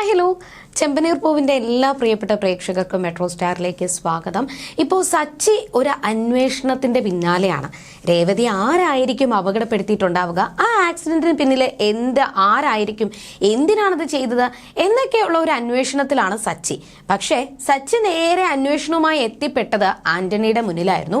Hi hello. ചെമ്പനീർ പൂവിന്റെ എല്ലാ പ്രിയപ്പെട്ട പ്രേക്ഷകർക്കും മെട്രോ സ്റ്റാറിലേക്ക് സ്വാഗതം. ഇപ്പോൾ സച്ചി ഒരു അന്വേഷണത്തിന്റെ പിന്നാലെയാണ്. രേവതി ആരായിരിക്കും അപകടപ്പെടുത്തിയിട്ടുണ്ടാവുക? ആ ആക്സിഡന്റിന് പിന്നിലെ എന്ത് ആരായിരിക്കും എന്തിനാണത് ചെയ്തത് എന്നൊക്കെയുള്ള ഒരു അന്വേഷണത്തിലാണ് സച്ചി. പക്ഷേ സച്ചി നേരെ അന്വേഷണവുമായി എത്തിപ്പെട്ടത് ആന്റണിയുടെ മുന്നിലായിരുന്നു.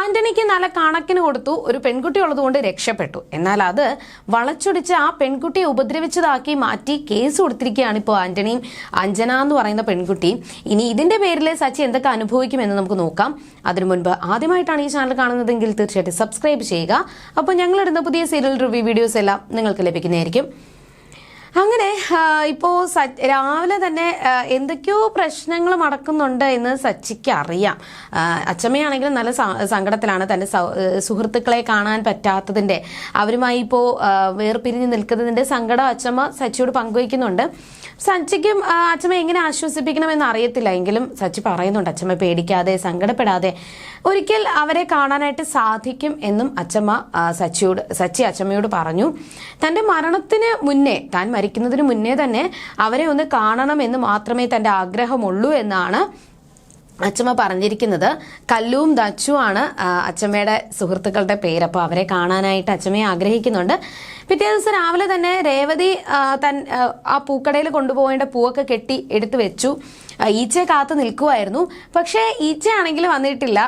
ആന്റണിക്ക് നല്ല കണക്കിന് കൊടുത്തു ഒരു പെൺകുട്ടി ഉള്ളതുകൊണ്ട് രക്ഷപ്പെട്ടു. എന്നാൽ അത് വളച്ചൊടിച്ച് ആ പെൺകുട്ടിയെ ഉപദ്രവിച്ചതാക്കി മാറ്റി കേസ് കൊടുത്തിരിക്കുകയാണ് ഇപ്പോൾ ആന്റണിയും അഞ്ജന എന്ന് പറയുന്ന പെൺകുട്ടി. ഇനി ഇതിന്റെ പേരിൽ സച്ചി എന്തൊക്കെ അനുഭവിക്കും എന്ന് നമുക്ക് നോക്കാം. അതിനു മുൻപ് ആദ്യമായിട്ടാണ് ഈ ചാനൽ കാണുന്നതെങ്കിൽ തീർച്ചയായിട്ടും സബ്സ്ക്രൈബ് ചെയ്യുക. അപ്പോൾ ഞങ്ങളിടുന്ന പുതിയ സീരിയൽ റിവ്യൂ വീഡിയോസ് എല്ലാം നിങ്ങൾക്ക് ലഭിക്കുന്നതായിരിക്കും. അങ്ങനെ ഇപ്പോൾ ഇപ്പോ രാവിലെ തന്നെ എന്തൊക്കെയോ പ്രശ്നങ്ങൾ നടക്കുന്നുണ്ട് എന്ന് സച്ചിക്ക് അറിയാം. അച്ചമ്മയാണെങ്കിലും നല്ല സങ്കടത്തിലാണ് തന്റെ സുഹൃത്തുക്കളെ കാണാൻ പറ്റാത്തതിന്റെ അവരുമായി ഇപ്പോ ആ, വേർപിരിഞ്ഞ് നിൽക്കുന്നതിന്റെ സങ്കടം അച്ചമ്മ സച്ചിയോട് പങ്കുവയ്ക്കുന്നുണ്ട്. സച്ചിക്കും അച്ഛമ്മ എങ്ങനെ ആശ്വസിപ്പിക്കണമെന്ന് അറിയത്തില്ല. എങ്കിലും സച്ചി പറയുന്നുണ്ട് അച്ചമ്മ പേടിക്കാതെ സങ്കടപ്പെടാതെ ഒരിക്കൽ അവരെ കാണാനായിട്ട് സാധിക്കും എന്നും അച്ചമ്മ സച്ചിയോട് സച്ചി അച്ചമ്മയോട് പറഞ്ഞു. തന്റെ മരണത്തിന് മുന്നേ താൻ മരിക്കുന്നതിന് മുന്നേ തന്നെ അവരെ ഒന്ന് കാണണം എന്ന് മാത്രമേ തന്റെ ആഗ്രഹമുള്ളൂ എന്നാണ് അച്ചമ്മ പറഞ്ഞിരിക്കുന്നത്. കല്ലുവും ദച്ചുവാണ് അച്ചമ്മയുടെ സുഹൃത്തുക്കളുടെ പേര്. അപ്പോൾ അവരെ കാണാനായിട്ട് അച്ചമ്മയെ ആഗ്രഹിക്കുന്നുണ്ട്. പിറ്റേ ദിവസം രാവിലെ തന്നെ രേവതി തൻ ആ, പൂക്കടയിൽ കൊണ്ടുപോകേണ്ട പൂവൊക്കെ കെട്ടി എടുത്തു വെച്ചു. ഈച്ചയെ കാത്തു നിൽക്കുമായിരുന്നു പക്ഷേ ഈച്ച ആണെങ്കിൽ വന്നിട്ടില്ല.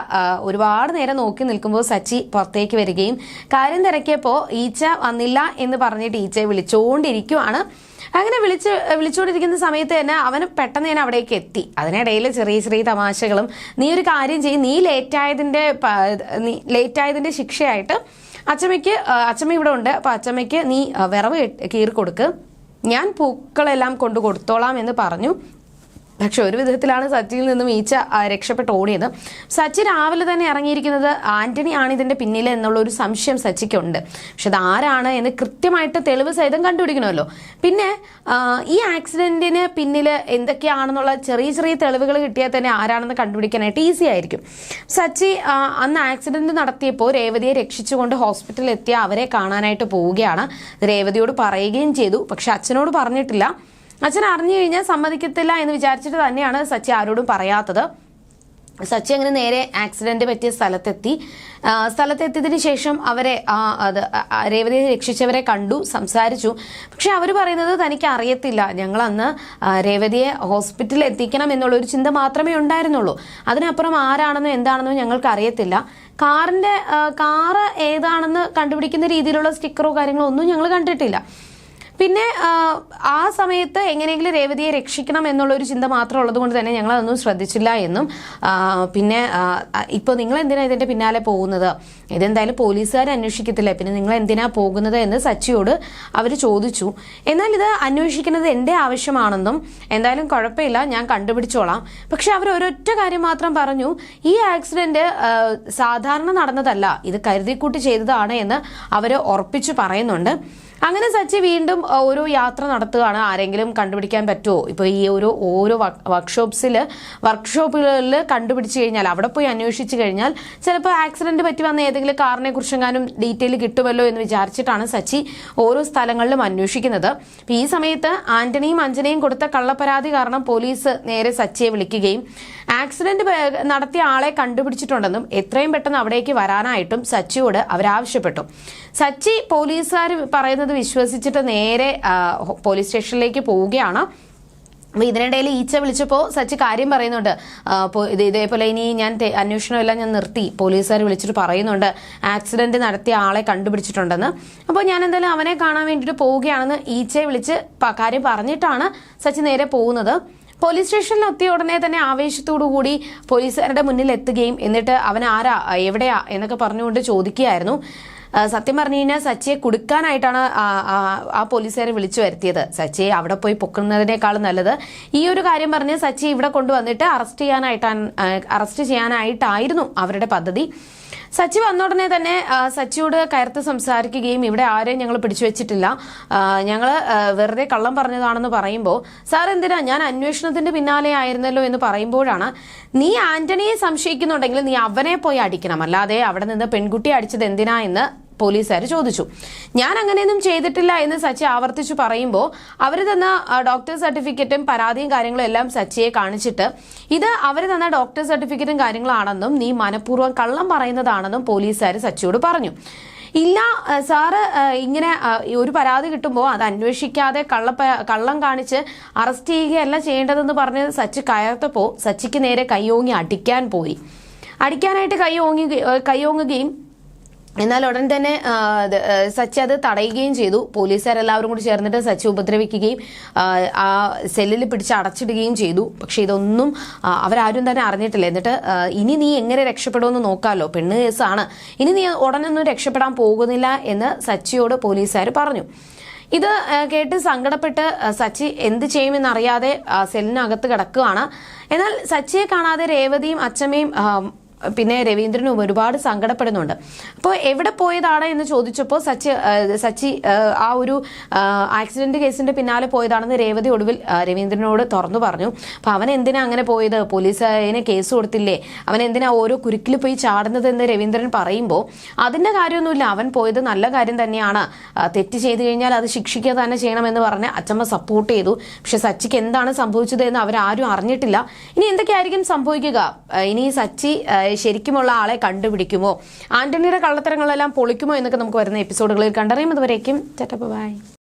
ഒരുപാട് നേരം നോക്കി നിൽക്കുമ്പോൾ സച്ചി പുറത്തേക്ക് വരികയും കാര്യം തിരക്കിയപ്പോൾ ഈച്ച വന്നില്ല എന്ന് പറഞ്ഞിട്ട് ഈച്ചയെ വിളിച്ചുകൊണ്ടിരിക്കുവാണ് അങ്ങനെ വിളിച്ച് വിളിച്ചുകൊണ്ടിരിക്കുന്ന സമയത്ത് തന്നെ അവന് പെട്ടെന്ന് ഞാൻ അവിടേക്ക് എത്തി. അതിനിടയിൽ ചെറിയ ചെറിയ തമാശകളും നീ ഒരു കാര്യം ചെയ്യും നീ ലേറ്റായതിന്റെ ലേറ്റായതിന്റെ ശിക്ഷയായിട്ട് അച്ചമ്മയ്ക്ക് അച്ചമ്മ ഇവിടെ ഉണ്ട്. അപ്പോൾ അച്ചമ്മയ്ക്ക് നീ വിറവ് കീറി കൊടുക്ക് ഞാൻ പൂക്കളെല്ലാം കൊണ്ട് കൊടുത്തോളാം എന്ന് പറഞ്ഞു. പക്ഷെ ഒരു വിധത്തിലാണ് സച്ചിയിൽ നിന്നും ഈച്ച രക്ഷപ്പെട്ട് ഓടിയത്. സച്ചി രാവിലെ തന്നെ ഇറങ്ങിയിരിക്കുന്നത് ആന്റണി ആണ് ഇതിന്റെ പിന്നിൽ എന്നുള്ള ഒരു സംശയം സച്ചിക്കുണ്ട്. പക്ഷെ അത് ആരാണ് എന്ന് കൃത്യമായിട്ട് തെളിവ് സഹിതം കണ്ടുപിടിക്കണമല്ലോ. പിന്നെ ഈ ആക്സിഡന്റിന് പിന്നിൽ എന്തൊക്കെയാണെന്നുള്ള ചെറിയ ചെറിയ തെളിവുകൾ കിട്ടിയാൽ തന്നെ ആരാണെന്ന് കണ്ടുപിടിക്കാനായിട്ട് ഈസി ആയിരിക്കും. സച്ചി അന്ന് ആക്സിഡന്റ് നടത്തിയപ്പോൾ രേവതിയെ രക്ഷിച്ചുകൊണ്ട് ഹോസ്പിറ്റലിൽ എത്തിയ അവരെ കാണാനായിട്ട് പോവുകയാണ്. രേവതിയോട് പറയുകയും ചെയ്തു. പക്ഷെ അച്ഛനോട് പറഞ്ഞിട്ടില്ല. അച്ഛൻ അറിഞ്ഞു കഴിഞ്ഞാൽ സമ്മതിക്കത്തില്ല എന്ന് വിചാരിച്ചിട്ട് തന്നെയാണ് സച്ചി ആരോടും പറയാത്തത്. സച്ചി അങ്ങനെ നേരെ ആക്സിഡന്റ് പറ്റിയ സ്ഥലത്തെത്തി. സ്ഥലത്തെത്തിയതിന് ശേഷം അവരെ അത് രേവതിയെ രക്ഷിച്ചവരെ കണ്ടു സംസാരിച്ചു. പക്ഷെ അവർ പറയുന്നത് തനിക്ക് അറിയത്തില്ല. ഞങ്ങൾ അന്ന് രേവതിയെ ഹോസ്പിറ്റലിൽ എത്തിക്കണം എന്നുള്ള ഒരു ചിന്ത മാത്രമേ ഉണ്ടായിരുന്നുള്ളൂ. അതിനപ്പുറം ആരാണെന്നോ എന്താണെന്നോ ഞങ്ങൾക്ക് അറിയത്തില്ല. കാറിന്റെ കാറ് ഏതാണെന്ന് കണ്ടുപിടിക്കുന്ന രീതിയിലുള്ള സ്റ്റിക്കറോ കാര്യങ്ങളോ ഒന്നും ഞങ്ങൾ കണ്ടിട്ടില്ല. പിന്നെ ആ, സമയത്ത് എങ്ങനെയെങ്കിലും രേവതിയെ രക്ഷിക്കണം എന്നുള്ള ഒരു ചിന്ത മാത്രം ഉള്ളത് കൊണ്ട് തന്നെ ഞങ്ങൾ അതൊന്നും ശ്രദ്ധിച്ചില്ല എന്നും പിന്നെ ഇപ്പോൾ നിങ്ങൾ എന്തിനാ ഇതിന്റെ പിന്നാലെ പോകുന്നത്? ഇതെന്തായാലും പോലീസുകാർ അന്വേഷിക്കത്തില്ല? പിന്നെ നിങ്ങൾ എന്തിനാ പോകുന്നത് എന്ന് സച്ചിയോട് അവർ ചോദിച്ചു. എന്നാൽ ഇത് അന്വേഷിക്കുന്നത് എന്റെ ആവശ്യമാണെന്നും എന്തായാലും കുഴപ്പമില്ല ഞാൻ കണ്ടുപിടിച്ചോളാം. പക്ഷെ അവർ ഒരൊറ്റ കാര്യം മാത്രം പറഞ്ഞു ഈ ആക്സിഡന്റ് സാധാരണ നടന്നതല്ല ഇത് കരുതിക്കൂട്ടി ചെയ്തതാണ് എന്ന് അവർ ഉറപ്പിച്ചു പറയുന്നുണ്ട്. അങ്ങനെ സച്ചി വീണ്ടും ഓരോ യാത്ര നടത്തുകയാണ്. ആരെങ്കിലും കണ്ടുപിടിക്കാൻ പറ്റുമോ ഇപ്പോൾ ഈ ഒരു ഓരോ വർക്ക്ഷോപ്സിൽ വർക്ക്ഷോപ്പുകളിൽ കണ്ടുപിടിച്ച് കഴിഞ്ഞാൽ അവിടെ പോയി അന്വേഷിച്ച് കഴിഞ്ഞാൽ ചിലപ്പോൾ ആക്സിഡന്റ് പറ്റി വന്ന ഏതെങ്കിലും കാറിനെ കുറിച്ചെങ്ങാനും ഡീറ്റെയിൽ കിട്ടുമല്ലോ എന്ന് വിചാരിച്ചിട്ടാണ് സച്ചി ഓരോ സ്ഥലങ്ങളിലും അന്വേഷിക്കുന്നത്. ഈ സമയത്ത് ആന്റണിയും അഞ്ജനയും കൊടുത്ത കള്ളപ്പരാതി കാരണം പോലീസ് നേരെ സച്ചിയെ വിളിക്കുകയും ആക്സിഡന്റ് നടത്തിയ ആളെ കണ്ടുപിടിച്ചിട്ടുണ്ടെന്നും എത്രയും പെട്ടെന്ന് അവിടേക്ക് വരാനായിട്ടും സച്ചിയോട് അവരാവശ്യപ്പെട്ടു. സച്ചി പോലീസുകാർ പറയുന്നത് വിശ്വസിച്ചിട്ട് നേരെ പോലീസ് സ്റ്റേഷനിലേക്ക് പോവുകയാണ്. അപ്പോൾ ഇതിനിടയിൽ ഈച്ച വിളിച്ചപ്പോൾ സച്ചി കാര്യം പറയുന്നുണ്ട്. ഇത് ഇതേപോലെ ഇനി ഞാൻ അന്വേഷണമെല്ലാം ഞാൻ നിർത്തി. പോലീസുകാർ വിളിച്ചിട്ട് പറയുന്നുണ്ട്. ആക്സിഡന്റ് നടത്തിയ ആളെ കണ്ടുപിടിച്ചിട്ടുണ്ടെന്ന്. അപ്പോൾ ഞാൻ എന്തായാലും അവനെ കാണാൻ വേണ്ടിയിട്ട് പോവുകയാണെന്ന് ഈച്ചയെ വിളിച്ച് കാര്യം പറഞ്ഞിട്ടാണ് സച്ചി നേരെ പോകുന്നത്. പോലീസ് സ്റ്റേഷനിൽ എത്തിയ ഉടനെ തന്നെ ആവേശത്തോടു കൂടി പോലീസുകാരുടെ മുന്നിൽ എത്തുകയും എന്നിട്ട് അവൻ ആരാ എവിടെയാ എന്നൊക്കെ പറഞ്ഞുകൊണ്ട് ചോദിക്കുകയായിരുന്നു. സത്യം പറഞ്ഞു കഴിഞ്ഞാൽ സച്ചിയെ കുടുക്കാനായിട്ടാണ് ആ, പോലീസുകാരെ വിളിച്ചു വരുത്തിയത്. സച്ചിയെ അവിടെ പോയി പൊക്കുന്നതിനേക്കാളും നല്ലത്. ഈ ഒരു കാര്യം പറഞ്ഞ് സച്ചി ഇവിടെ കൊണ്ടുവന്നിട്ട് അറസ്റ്റ് ചെയ്യാനായിട്ടാണ് അറസ്റ്റ് ചെയ്യാനായിട്ടായിരുന്നു അവരുടെ പദ്ധതി. സച്ചി വന്ന ഉടനെ തന്നെ സച്ചിയോട് കയർത്ത് സംസാരിക്കുകയും ഇവിടെ ആരെയും ഞങ്ങൾ പിടിച്ചു വെച്ചിട്ടില്ല. ഞങ്ങൾ വെറുതെ കള്ളം പറഞ്ഞതാണെന്ന് പറയുമ്പോൾ സാർ എന്തിനാ? ഞാൻ അന്വേഷണത്തിന്റെ പിന്നാലെ ആയിരുന്നല്ലോ എന്ന് പറയുമ്പോഴാണ് നീ ആന്റണിയെ സംശയിക്കുന്നുണ്ടെങ്കിൽ നീ അവനെ പോയി അടിക്കണം. അല്ലാതെ അവിടെ നിന്ന് പെൺകുട്ടിയെ അടിച്ചത് എന്തിനാ എന്ന് പോലീസുകാർ ചോദിച്ചു. ഞാൻ അങ്ങനെയൊന്നും ചെയ്തിട്ടില്ല എന്ന് സച്ചി ആവർത്തിച്ചു പറയുമ്പോൾ അവർ തന്ന ഡോക്ടർ സർട്ടിഫിക്കറ്റും പരാതിയും കാര്യങ്ങളും എല്ലാം സച്ചിയെ കാണിച്ചിട്ട് ഇത് അവർ തന്ന ഡോക്ടർ സർട്ടിഫിക്കറ്റും കാര്യങ്ങളാണെന്നും നീ മനഃപൂർവം കള്ളം പറയുന്നതാണെന്നും പോലീസുകാർ സച്ചിയോട് പറഞ്ഞു. ഇല്ല സാറ് ഇങ്ങനെ ഒരു പരാതി കിട്ടുമ്പോൾ അത് അന്വേഷിക്കാതെ കള്ള കള്ളം കാണിച്ച് അറസ്റ്റ് ചെയ്യുകയല്ല ചെയ്യേണ്ടതെന്ന് പറഞ്ഞ് സച്ചി കയർത്തപ്പോൾ സച്ചിക്ക് നേരെ കൈയോങ്ങി അടിക്കാൻ പോയി. അടിക്കാനായിട്ട് കൈ ഓങ്ങി കൈ ഓങ്ങുകയും എന്നാൽ ഉടൻ തന്നെ സച്ചി അത് തടയുകയും ചെയ്തു. പോലീസുകാരെല്ലാവരും കൂടി ചേർന്നിട്ട് സച്ചി ഉപദ്രവിക്കുകയും ആ, സെല്ലിൽ പിടിച്ച് അടച്ചിടുകയും ചെയ്തു. പക്ഷെ ഇതൊന്നും അവരാരും തന്നെ അറിഞ്ഞിട്ടില്ല. എന്നിട്ട് ഇനി നീ എങ്ങനെ രക്ഷപ്പെടുമെന്ന് നോക്കാമല്ലോ പെണ്ണ് കേസാണ്. ഇനി നീ ഉടനൊന്നും രക്ഷപ്പെടാൻ പോകുന്നില്ല എന്ന് സച്ചിയോട് പോലീസുകാർ പറഞ്ഞു. ഇത് കേട്ട് സങ്കടപ്പെട്ട് സച്ചി എന്ത് ചെയ്യുമെന്നറിയാതെ സെല്ലിനകത്ത് കിടക്കുകയാണ്. എന്നാൽ സച്ചിയെ കാണാതെ രേവതിയും അച്ചമ്മയും ആ, പിന്നെ രവീന്ദ്രനും ഒരുപാട് സങ്കടപ്പെടുന്നുണ്ട്. അപ്പോൾ എവിടെ പോയതാണ് എന്ന് ചോദിച്ചപ്പോൾ സച്ചി സച്ചി ആ, ഒരു ആക്സിഡന്റ് കേസിന്റെ പിന്നാലെ പോയതാണെന്ന് രേവതി ഒടുവിൽ രവീന്ദ്രനോട് തുറന്നു പറഞ്ഞു. അപ്പോൾ അവൻ എന്തിനാ അങ്ങനെ പോയത്? പോലീസ് അതിന് കേസ് കൊടുത്തില്ലേ? അവൻ എന്തിനാ ഓരോ കുരുക്കിൽ പോയി ചാടുന്നത് എന്ന് രവീന്ദ്രൻ പറയുമ്പോൾ അതിന്റെ കാര്യമൊന്നുമില്ല. അവൻ പോയത് നല്ല കാര്യം തന്നെയാണ്. തെറ്റ് ചെയ്തു കഴിഞ്ഞാൽ അത് ശിക്ഷിക്കുക തന്നെ ചെയ്യണമെന്ന് പറഞ്ഞ് അച്ചമ്മ സപ്പോർട്ട് ചെയ്തു. പക്ഷെ സച്ചിക്ക് എന്താണ് സംഭവിച്ചത് എന്ന് അവരാരും അറിഞ്ഞിട്ടില്ല. ഇനി എന്തൊക്കെയായിരിക്കും സംഭവിക്കുക? ഇനി സച്ചി ശരിക്കുമുള്ള ആളെ കണ്ടുപിടിക്കുമോ? ആന്റണിയുടെ കള്ളത്തരങ്ങളെല്ലാം പൊളിക്കുമോ എന്നൊക്കെ നമുക്ക് വരുന്ന എപ്പിസോഡുകളിൽ കണ്ടറിയും. അതുവരേക്കും ബൈ.